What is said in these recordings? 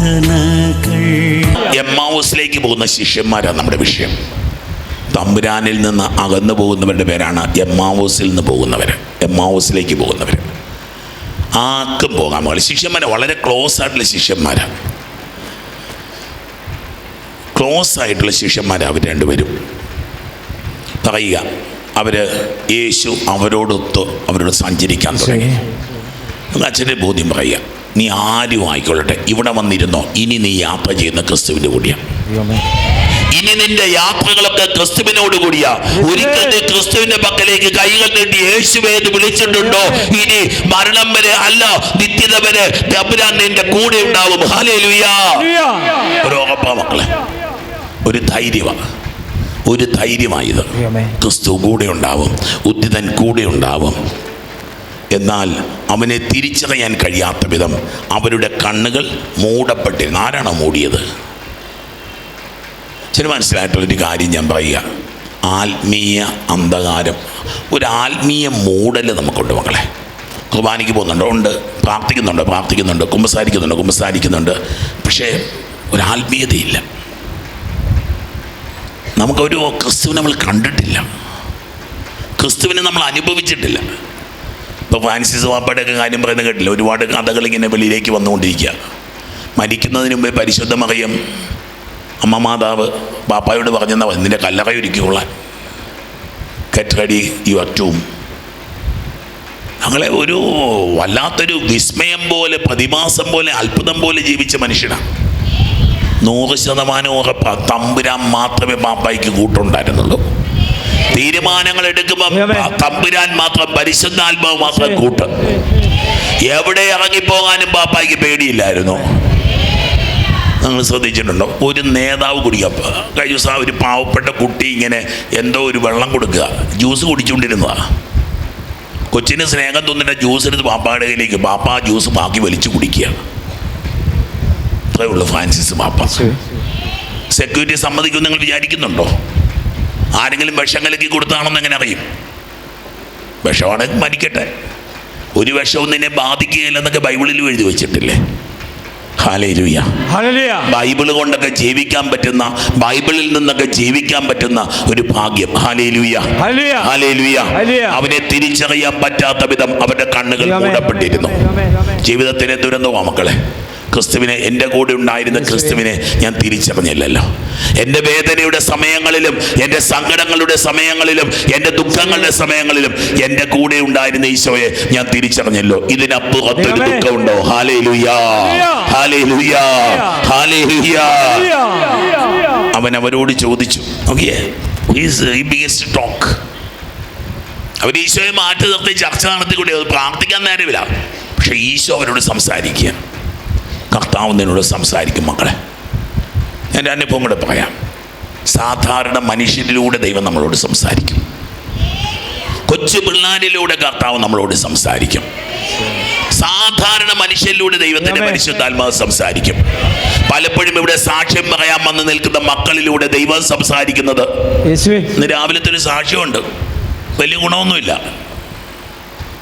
അർത്ഥനകൾ എമ്മാവൂസിലേക്ക് പോകുന്ന ശിഷ്യന്മാരാണ് നമ്മുടെ വിഷയം. തമ്പുരാനിൽ നിന്ന് അകന്നു പോകുന്നവരുടെ പേരാണ് എമ്മാവൂസിൽ നിന്ന് പോകുന്നവർ എമ്മാവൂസിലേക്ക് പോകുന്നവർ ആർക്കും പോകാൻ പാടില്ല. ശിഷ്യന്മാരെ വളരെ ക്ലോസ് ആയിട്ടുള്ള ശിഷ്യന്മാരാണ് ക്ലോസ് ആയിട്ടുള്ള ശിഷ്യന്മാർ അവർ രണ്ടുപേരും. പറയുക അവർ യേശു അവരോടൊത്ത് അവരോട് സഞ്ചരിക്കാൻ തുടങ്ങി. അച്ഛന്റെ ബോധ്യം പറയുക. നീ ആരും ആയിക്കൊള്ളട്ടെ. ഇവിടെ വന്നിരുന്നോ? ഇനി നീ യാത്ര ചെയ്യുന്ന ക്രിസ്തുവിന്റെ കൂടിയാണ്. ഇനി നിന്റെ യാത്രകളൊക്കെ ക്രിസ്തുവിനോട് കൂടിയാ. ഒരിക്കൽ നീ ക്രിസ്തുവിന്റെ പക്കലേക്ക് കൈകൾ നീട്ടി യേശുവേ എന്ന് വിളിച്ചിട്ടുണ്ടോ? ഇനി മരണം വരെ അല്ല നിത്യത വരെ തമ്പുരാൻ നിന്റെ കൂടെ ഉണ്ടാവും. മക്കളെ ഒരു ധൈര്യമാണ് ഒരു ധൈര്യമായത് ക്രിസ്തു കൂടെ ഉണ്ടാവും. ഉദ്ധിതൻ കൂടെ ഉണ്ടാവും. എന്നാൽ അവനെ തിരിച്ചറിയാൻ കഴിയാത്ത വിധം അവരുടെ കണ്ണുകൾ മൂടപ്പെട്ടിരുന്നു. ആരാണോ മൂടിയത്? ശരി മനസ്സിലായിട്ടുള്ളൊരു കാര്യം ഞാൻ പറയുക. ആത്മീയ അന്ധകാരം ഒരു ആത്മീയ മൂടൽ നമുക്കുണ്ട് മക്കളെ. കുർബാനയ്ക്ക് പോകുന്നുണ്ട് ഉണ്ട്. പ്രാർത്ഥിക്കുന്നുണ്ട് പ്രാർത്ഥിക്കുന്നുണ്ട്. കുമ്പസാരിക്കുന്നുണ്ട് കുമ്പസാരിക്കുന്നുണ്ട്. പക്ഷേ ഒരു ആത്മീയതയില്ല. നമുക്കൊരു ക്രിസ്തുവിനെ നമ്മൾ കണ്ടിട്ടില്ല. ക്രിസ്തുവിനെ നമ്മൾ അനുഭവിച്ചിട്ടില്ല. ഇപ്പോൾ ഫ്രാൻസിസ് വാപ്പയുടെയൊക്കെ കാര്യം പറയുന്നത് കേട്ടില്ല? ഒരുപാട് കഥകൾ ഇങ്ങനെ വെളിയിലേക്ക് വന്നുകൊണ്ടിരിക്കുക. മരിക്കുന്നതിന് മുമ്പേ പരിശുദ്ധ മറിയം അമ്മ മാതാവ് പാപ്പായോട് പറഞ്ഞു നിന്റെ കല്ലറ ഒരുക്കിക്കൊള്ളാൻ ഗെറ്റ് റെഡി യുവർ ടൂം ഞങ്ങളെ ഒരു വല്ലാത്തൊരു വിസ്മയം പോലെ പ്രതിമാസം പോലെ അത്ഭുതം പോലെ ജീവിച്ച മനുഷ്യനാണ്. നൂറ് ശതമാനം ഉറപ്പാ തമ്പുരാൻ മാത്രമേ പാപ്പായ്ക്ക് കൂട്ടുണ്ടായിരുന്നുള്ളൂ. തീരുമാനങ്ങൾ എടുക്കുമ്പോൾ തമ്പുരാൻ മാത്രം പരിശുദ്ധാത്മാവ് മാത്രം കൂട്ട്. എവിടെ ഇറങ്ങിപ്പോകാനും പാപ്പായ്ക്ക് പേടിയില്ലായിരുന്നു. നിങ്ങൾ ശ്രദ്ധിച്ചിട്ടുണ്ടോ? ഒരു നേതാവ് കുടിക്കുക കഴിഞ്ഞ ദിവസം ഒരു പാവപ്പെട്ട കുട്ടി ഇങ്ങനെ എന്തോ ഒരു വെള്ളം കൊടുക്കുക. ജ്യൂസ് കുടിച്ചുകൊണ്ടിരുന്നതാ. കൊച്ചിന് സ്നേഹം തോന്നിട്ട് ജ്യൂസ് എടുത്ത് പാപ്പായുടെ കയ്യിലേക്ക് പാപ്പ ആ ജ്യൂസ് ബാക്കി വലിച്ചു കുടിക്കുക. അത്രേ ഉള്ളൂ ഫ്രാൻസിസ് പാപ്പ സെക്യൂരിറ്റി സമ്മതിക്കും നിങ്ങൾ വിചാരിക്കുന്നുണ്ടോ? ആരെങ്കിലും വിഷം കലക്കി കൊടുത്താണെന്ന് എങ്ങനെ അറിയും? വിഷമാണെങ്കിൽ മരിക്കട്ടെ. ഒരു വിഷവും നിന്നെ ബാധിക്കുകയില്ലെന്നൊക്കെ ബൈബിളിൽ എഴുതി വെച്ചിട്ടില്ലേ? ബൈബിൾ കൊണ്ടൊക്കെ ജീവിക്കാൻ പറ്റുന്ന ബൈബിളിൽ നിന്നൊക്കെ ജീവിക്കാൻ പറ്റുന്ന ഒരു ഭാഗ്യം. അവനെ തിരിച്ചറിയാൻ പറ്റാത്ത വിധം അവന്റെ കണ്ണുകൾ മൂടപ്പെട്ടിരുന്നു. ജീവിതത്തിലെ ദുരന്തമാ മക്കളെ. ക്രിസ്തുവിനെ എന്റെ കൂടെ ഉണ്ടായിരുന്ന ക്രിസ്തുവിനെ ഞാൻ തിരിച്ചറിഞ്ഞില്ലല്ലോ. എന്റെ വേദനയുടെ സമയങ്ങളിലും എന്റെ സങ്കടങ്ങളുടെ സമയങ്ങളിലും എന്റെ ദുഃഖങ്ങളുടെ സമയങ്ങളിലും എന്റെ കൂടെ ഉണ്ടായിരുന്ന ഈശോയെ ഞാൻ തിരിച്ചറിഞ്ഞല്ലോ. ഇതിനപ്പുറത്തൊരു ദുഃഖമുണ്ടോ? ഹാലേ ലുയാ ഹാലേ ലുയാ ഹാലേ ലുയാ അവൻ അവരോട് ചോദിച്ചു നോക്കിയേ ടോക്ക് അവർ ഈശോയെ മാറ്റി നിർത്തി ചർച്ച നടത്തിക്കൂടി അത് പ്രാർത്ഥിക്കാൻ നേരമില്ല. പക്ഷെ ഈശോ അവരോട് സംസാരിക്കുക കർത്താവ് നിന്നോട് സംസാരിക്കും മക്കളെ. ഞാൻ എന്റെ അനുഭവം കൂടെ പറയാം. സാധാരണ മനുഷ്യരിലൂടെ ദൈവം നമ്മളോട് സംസാരിക്കും. കൊച്ചു പിള്ളാരിലൂടെ കർത്താവ് നമ്മളോട് സംസാരിക്കും. സാധാരണ മനുഷ്യരിലൂടെ ദൈവത്തിന്റെ. പരിശുദ്ധാത്മാവ് സംസാരിക്കും. പലപ്പോഴും ഇവിടെ സാക്ഷ്യം പറയാൻ വന്ന് നിൽക്കുന്ന മക്കളിലൂടെ ദൈവം സംസാരിക്കുന്നത് ഇന്ന് രാവിലത്തെ ഒരു സാക്ഷ്യമുണ്ട്. വലിയ ഗുണമൊന്നുമില്ല.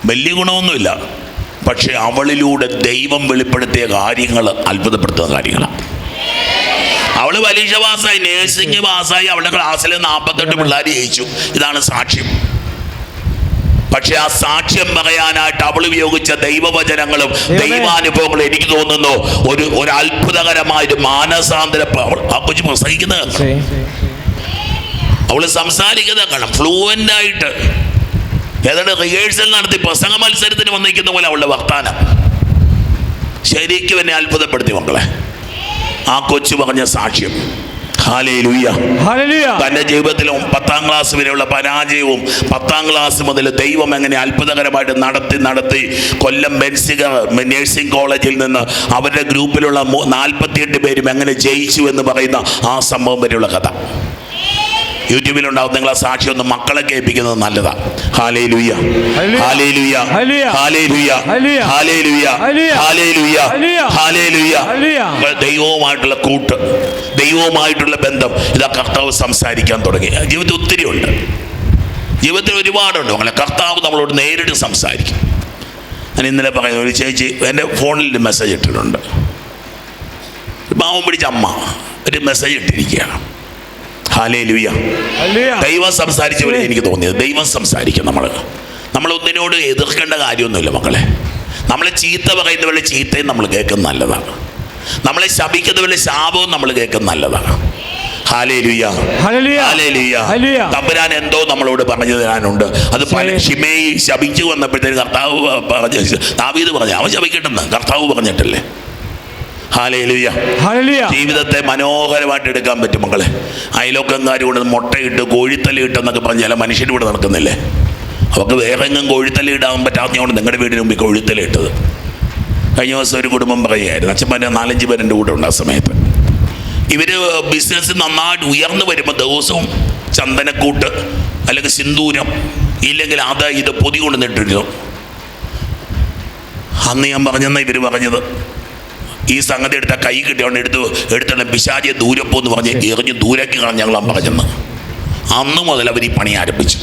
വലിയ ഗുണമൊന്നുമില്ല. പക്ഷെ അവളിലൂടെ ദൈവം വെളിപ്പെടുത്തിയ കാര്യങ്ങൾ അത്ഭുതപ്പെടുത്തുന്ന കാര്യങ്ങളാണ്. അവൾ പരീക്ഷ പാസ്സായി നേഴ്സിംഗ് പാസ്സായി അവളുടെ ക്ലാസ്സിൽ നാൽപ്പത്തെട്ട് പിള്ളേർ ജയിച്ചു. ഇതാണ് സാക്ഷ്യം. പക്ഷെ ആ സാക്ഷ്യം പറയാനായിട്ട് അവൾ ഉപയോഗിച്ച ദൈവവചനങ്ങളും ദൈവാനുഭവങ്ങളും എനിക്ക് തോന്നുന്നു ഒരു ഒരു അത്ഭുതകരമായ ഒരു മാനസാന്തര കൊച്ചു പ്രസംഗിക്കുന്നത് അവൾ സംസാരിക്കുന്നത് കാണാം. ഫ്ലൂവന്റ് ആയിട്ട് ഏതാണ്ട് റിഹേഴ്സൽ നടത്തി പ്രസംഗ മത്സരത്തിന് വന്നിരിക്കുന്ന പോലെ അവളുടെ വർത്താനം. ശരിക്കും എന്നെ അത്ഭുതപ്പെടുത്തി മക്കളെ. ആ കൊച്ചു പറഞ്ഞ സാക്ഷ്യം. തന്റെ ജീവിതത്തിലും പത്താം ക്ലാസ് വരെയുള്ള പരാജയവും പത്താം ക്ലാസ് മുതൽ ദൈവം എങ്ങനെ അത്ഭുതകരമായിട്ട് നടത്തി നടത്തി കൊല്ലം ബെൻസിക നേഴ്സിംഗ് കോളേജിൽ നിന്ന് അവരുടെ ഗ്രൂപ്പിലുള്ള നാൽപ്പത്തിയെട്ട് പേരും എങ്ങനെ ജയിച്ചു എന്ന് പറയുന്ന ആ സംഭവം വരെയുള്ള കഥ. യൂട്യൂബിലുണ്ടാവും നിങ്ങൾ ആ സാക്ഷി ഒന്ന് മക്കളെ കേൾപ്പിക്കുന്നത് നല്ലതാണ് ഹാലേ ലുയ്യ ഹാലേ ലുയ്യ ഹല്ലേലൂയ. ഹാലേ ലുയ്യ ഹല്ലേലൂയ. ഹാലേ ലുയ്യ ഹല്ലേലൂയ. ഹാലേ ലുയ്യ ഹാലേ ലുയ്യ ദൈവവുമായിട്ടുള്ള കൂട്ട് ദൈവവുമായിട്ടുള്ള ബന്ധം ഇതാ കർത്താവ് സംസാരിക്കാൻ തുടങ്ങി. ജീവിതത്തിൽ ഒത്തിരി ഉണ്ട്. ജീവിതത്തിൽ ഒരുപാടുണ്ട്. അങ്ങനെ കർത്താവ് നമ്മളോട് നേരിട്ട് സംസാരിക്കും. ഞാൻ ഇന്നലെ പറയുന്നു ഒരു ചേച്ചി എന്റെ ഫോണിൽ ഒരു മെസ്സേജ് ഇട്ടിട്ടുണ്ട്. പാവം പിടിച്ച അമ്മ ഒരു മെസ്സേജ് ഇട്ടിരിക്കുകയാണ്. ദൈവം സംസാരിച്ച പോലെ എനിക്ക് തോന്നിയത് ദൈവം സംസാരിക്കും നമ്മൾ നമ്മൾ ഒന്നിനോട് എതിർക്കേണ്ട കാര്യമൊന്നുമില്ല മക്കളെ. നമ്മളെ ചീത്ത പറയുന്ന പോലെ ചീത്തയും നമ്മൾ കേൾക്കുന്ന നല്ലതാണ്. നമ്മളെ ശപിക്കുന്ന പോലെ ശാപവും നമ്മൾ കേൾക്കുന്ന നല്ലതാണ്. തമ്പുരാൻ എന്തോ നമ്മളോട് പറഞ്ഞു തരാനുണ്ട്. അത് പല. ഷിമേയി ശപിച്ചു വന്നപ്പോഴത്തേക്ക് കർത്താവ് പറഞ്ഞു ദാവീദ് പറഞ്ഞു അവൻ ശപിക്കട്ടെന്ന്. കർത്താവ് പറഞ്ഞിട്ടല്ലേ? ജീവിതത്തെ മനോഹരമായിട്ട് എടുക്കാൻ പറ്റും മക്കളെ. അയലോക്കംകാർ കൊണ്ട് മുട്ടയിട്ട് കോഴിത്തല്ലി ഇട്ടെന്നൊക്കെ പറഞ്ഞാൽ ചില മനുഷ്യർ ഇവിടെ നടക്കുന്നില്ലേ? അവർക്ക് വേറെ എങ്ങും കോഴിത്തല്ലി ഇടാൻ പറ്റാത്തതുകൊണ്ട് നിങ്ങളുടെ വീടിന് മുമ്പിൽ കോഴിത്തല്ലി ഇട്ടത്. കഴിഞ്ഞ ദിവസം ഒരു കുടുംബം പറയുകയായിരുന്നു. അച്ഛന്മാരെ നാലഞ്ച് പേരെന്റെ കൂടെ ഉണ്ട് ആ സമയത്ത്. ഇവർ ബിസിനസ് നന്നായിട്ട് ഉയർന്നു വരുമ്പോൾ ദിവസവും ചന്ദനക്കൂട്ട് അല്ലെങ്കിൽ സിന്ദൂരം ഇല്ലെങ്കിൽ അത് ഇത് പൊതി കൊണ്ടുവന്നിട്ടിരുന്നു. അന്ന് ഞാൻ പറഞ്ഞെന്നാണ് ഇവർ പറഞ്ഞത്? ഈ സംഗതി എടുത്ത കൈ കിട്ടിയോണ്ട് എടുത്തു എടുത്തോണ്ട് പിശാചിയെ ദൂരെ പോന്ന് പറഞ്ഞ് എറിഞ്ഞ് ദൂരേക്ക് കളഞ്ഞ ഞങ്ങളാ പറഞ്ഞെന്ന്. അന്ന് മുതൽ അവർ ഈ പണി ആരംഭിച്ചു.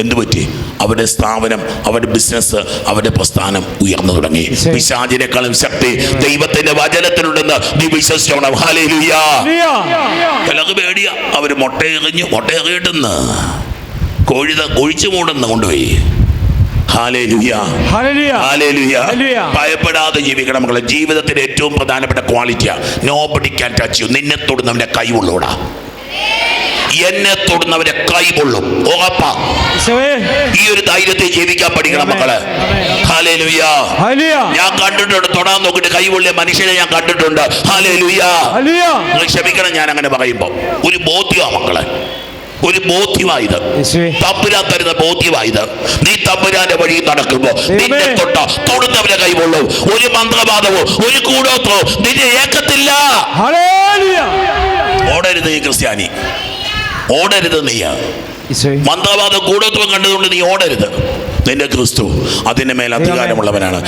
എന്തു പറ്റി? അവരുടെ സ്ഥാപനം അവരുടെ ബിസിനസ് അവരുടെ പ്രസ്ഥാനം ഉയർന്നു തുടങ്ങി. പിശാചിനേക്കാളും ശക്തി ദൈവത്തിന്റെ വചനത്തിലുണ്ടെന്ന് നീ വിശ്വസിച്ചോണം. അവർ ചിലക്ക് പേടിയാ. അവർ മുട്ട എറിഞ്ഞ് മുട്ട എറിയിട്ടെന്ന്. കോഴിത കൊഴിച്ചു മൂടെന്ന് കൊണ്ടുപോയി. ഭയപ്പെടാതെ ജീവിക്കണം മക്കളെ. ജീവിതത്തിന്റെ ഏറ്റവും പ്രധാനപ്പെട്ട ക്വാളിറ്റിയാ nobody can touch you നിന്നെ തൊടുന്നവന്റെ കൈവുള്ളൂടാ എന്നെ തൊടുന്നവരെ ഉറപ്പാ. ഈശോയെ ഈ ഒരു ധൈര്യത്തെ ജീവിക്കാൻ പഠിക്കണം മക്കളെ. ഞാൻ കണ്ടിട്ടുണ്ട്. തൊടാൻ നോക്കിട്ട് കൈ പൊള്ളിയ മനുഷ്യനെ ഞാൻ കണ്ടിട്ടുണ്ട്. ക്ഷമിക്കണം ഞാൻ അങ്ങനെ പറയുമ്പോൾ ഒരു ബോധ്യമാ മക്കളെ. ഒരു ബോധ്യമായത്. തമ്പുരാൻ തരുന്ന ബോധ്യമായത്. നീ തമ്പുരാന്റെ വഴി നടക്കുമ്പോ നിന്നെ തൊട്ട തൊടുന്നവരെ കൈകൊള്ളും. ഒരു മന്ത്രവാദമോ ഒരു കൂടോത്തോ നിന്നെ ഏക്കത്തില്ല. ഓടരുത് നീ ക്രിസ്ത്യാനി. ഓടരുത് നീ. മന്ത്രവാദ കൂടോത്രം കണ്ടതുകൊണ്ട് നീ ഓടരുത്. നിന്റെ ക്രിസ്തു അതിന്റെ മേൽ അധികാരമുള്ളവനാണ്.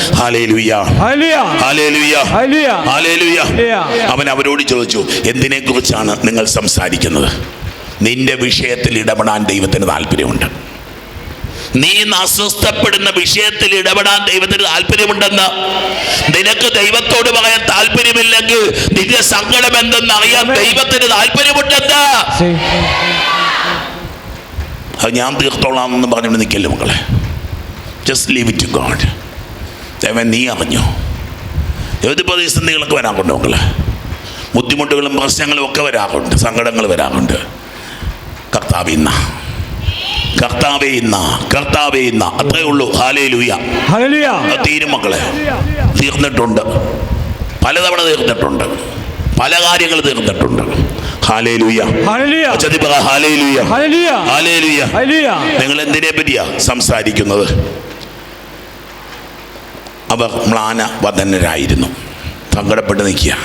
അവൻ അവരോട് ചോദിച്ചു എന്തിനെ കുറിച്ചാണ് നിങ്ങൾ സംസാരിക്കുന്നത്? നിന്റെ വിഷയത്തിൽ ഇടപെടാൻ ദൈവത്തിന് താല്പര്യമുണ്ട്. നീ അസ്വസ്ഥപ്പെടുന്ന വിഷയത്തിൽ ഇടപെടാൻ ദൈവത്തിന് താല്പര്യമുണ്ടെന്ന് നിനക്ക് ദൈവത്തോട് പറയാൻ താല്പര്യമില്ലെങ്കിൽ നിന്റെ സങ്കടം എന്തെന്ന് അറിയാൻ ദൈവത്തിന് താല്പര്യമുണ്ടെന്ന്. അത് ഞാൻ തീർത്തോളാം എന്ന് പറഞ്ഞുകൊണ്ട് നിൽക്കല്ലേ മക്കളെ? ജസ്റ്റ് ലീവ് ഇറ്റ് ഗോഡ് ദൈവം നീ അറിഞ്ഞു? ഏത് പ്രതിസന്ധികളൊക്കെ വരാറുണ്ട് മക്കളെ? ബുദ്ധിമുട്ടുകളും പ്രശ്നങ്ങളും ഒക്കെ വരാറുണ്ട് സങ്കടങ്ങൾ വരാറുണ്ട്. കർത്താവ് ഇന്ന കർത്താവേ ഇന്ന കർത്താവേ ഇന്ന അത്രേ ഉള്ളൂ. ഹാലേ ലൂയ തീരും മക്കളെ. തീർന്നിട്ടുണ്ട്. പലതവണ തീർന്നിട്ടുണ്ട്. പല കാര്യങ്ങൾ തീർന്നിട്ടുണ്ട്. നിങ്ങൾ എന്തിനെ പറ്റിയാ സംസാരിക്കുന്നത്? അവർ മ്ലാന വദനരായിരുന്നു സങ്കടപ്പെട്ട് നിൽക്കുക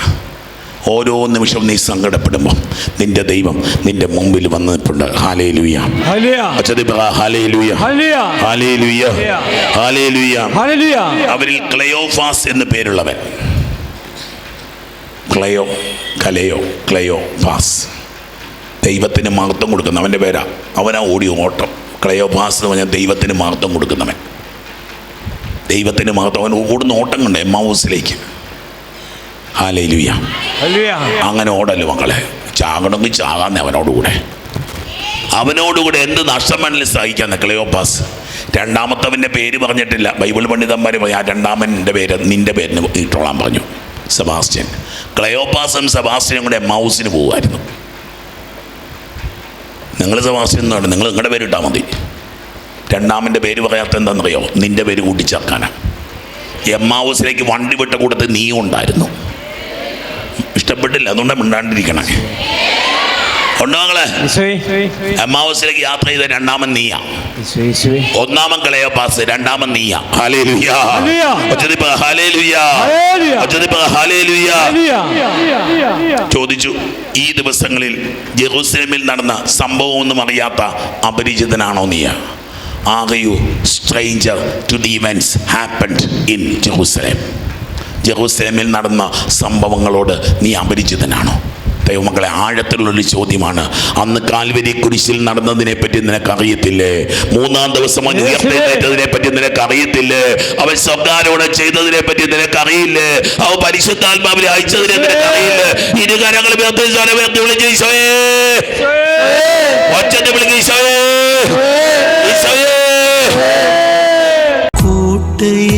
ഓരോ നിമിഷവും നീ സങ്കടപ്പെടുമ്പോൾ നിന്റെ ദൈവം നിന്റെ മുമ്പിൽ വന്ന് നിൽപ്പുണ്ട്. ഹാലേ ലൂയ ഹല്ലേലൂയ. ഹാലേ ലൂയ ഹല്ലേലൂയ. ഹാലേ ലൂയ ഹാലേ ലൂയ അവരിൽ ക്ലയോഫാസ് എന്ന് പേരുള്ളവൻ. ക്ലയോ കലയോ ക്ലയോ ഫാസ് ദൈവത്തിന് മഹത്വം കൊടുക്കുന്ന അവന്റെ പേരാ. അവനാ ഓടി ഓട്ടം. ക്ലയോഫാസ് എന്ന് പറഞ്ഞാൽ ദൈവത്തിന് മഹത്വം കൊടുക്കുന്നവൻ. ദൈവത്തിന് മഹത്വം. അവൻ ഓടുന്ന ഓട്ടം കണ്ട് എം ഹൗസിലേക്ക് ഹാലയിലുയ അങ്ങനെ ഓടല്ലു മക്കളെ? ചാകണമെങ്കിൽ ചാകാന്ന് അവനോടുകൂടെ. അവനോടുകൂടെ എന്ത് നഷ്ടം വേണമെങ്കിലും സഹിക്കാന്ന് ക്ലയോപാസ് രണ്ടാമത്തവന്റെ പേര് പറഞ്ഞിട്ടില്ല. ബൈബിൾ പണ്ഡിതന്മാർ ആ രണ്ടാമന്റെ പേര് നിന്റെ പേരിന് ഇട്ടോളാൻ പറഞ്ഞു. സെബാസ്റ്റ്യൻ. ക്ലയോപാസും സെബാസ്റ്റ്യനും കൂടെ മൗസിന് പോകുമായിരുന്നു നിങ്ങൾ സെബാസ്റ്റ്യൻ എന്നാണ് നിങ്ങൾ നിങ്ങളുടെ പേര് ഇട്ടാൽ മതി. രണ്ടാമന്റെ പേര് പറയാത്ത എന്താണെന്നറിയോ നിന്റെ പേര് കൂട്ടിച്ചേർക്കാനാണ് എം ഹൗസിലേക്ക് വണ്ടി വിട്ട കൂട്ടത്തിൽ നീ ഉണ്ടായിരുന്നു. ഇഷ്ടപ്പെട്ടില്ല. അതുകൊണ്ട് മിണ്ടാണ്ടിരിക്കണേ. ഉണ്ടോ മകളെ ഈശോയെ. എമ്മാവസിലേക്ക് യാത്ര ചെയ്ത രണ്ടാമൻ നീയ. ഒന്നാമൻ കളയോപാസ് രണ്ടാമൻ നീയ. ചോദിച്ചു ഈ ദിവസങ്ങളിൽ ജെറൂസലമിൽ നടന്ന സംഭവമൊന്നും അറിയാത്ത അപരിചിതനാണോ നീയ? Are you stranger to the events happened in Jerusalem ജെറൂസലേമിൽ നടന്ന സംഭവങ്ങളോട് നീ അപരിചിതനാണോ? ദൈവമക്കളെ ആഴത്തിലുള്ളൊരു ചോദ്യമാണ്. അന്ന് കാൽവരി കുരിശിൽ നടന്നതിനെ പറ്റി നിനക്ക് അറിയത്തില്ലേ മൂന്നാം ദിവസം ഉയർത്തെഴുന്നേറ്റതിനെ പറ്റി നിനക്ക് അറിയത്തില്ലേ അവൻ സ്വർഗാരോഹണം ചെയ്തതിനെ പറ്റി നിനക്ക് അറിയില്ലേ അവ പരിശുദ്ധാത്മാവിനെ അയച്ചതിനെ നിനക്ക് അറിയില്ലേ ഇരുകരങ്ങൾ വിളിച്ച് ഈശോയേ. ഒച്ചത്തിൽ വിളിക്ക് ഈശോയേ. ഈശോയേ. കൂട്ടയത്ത്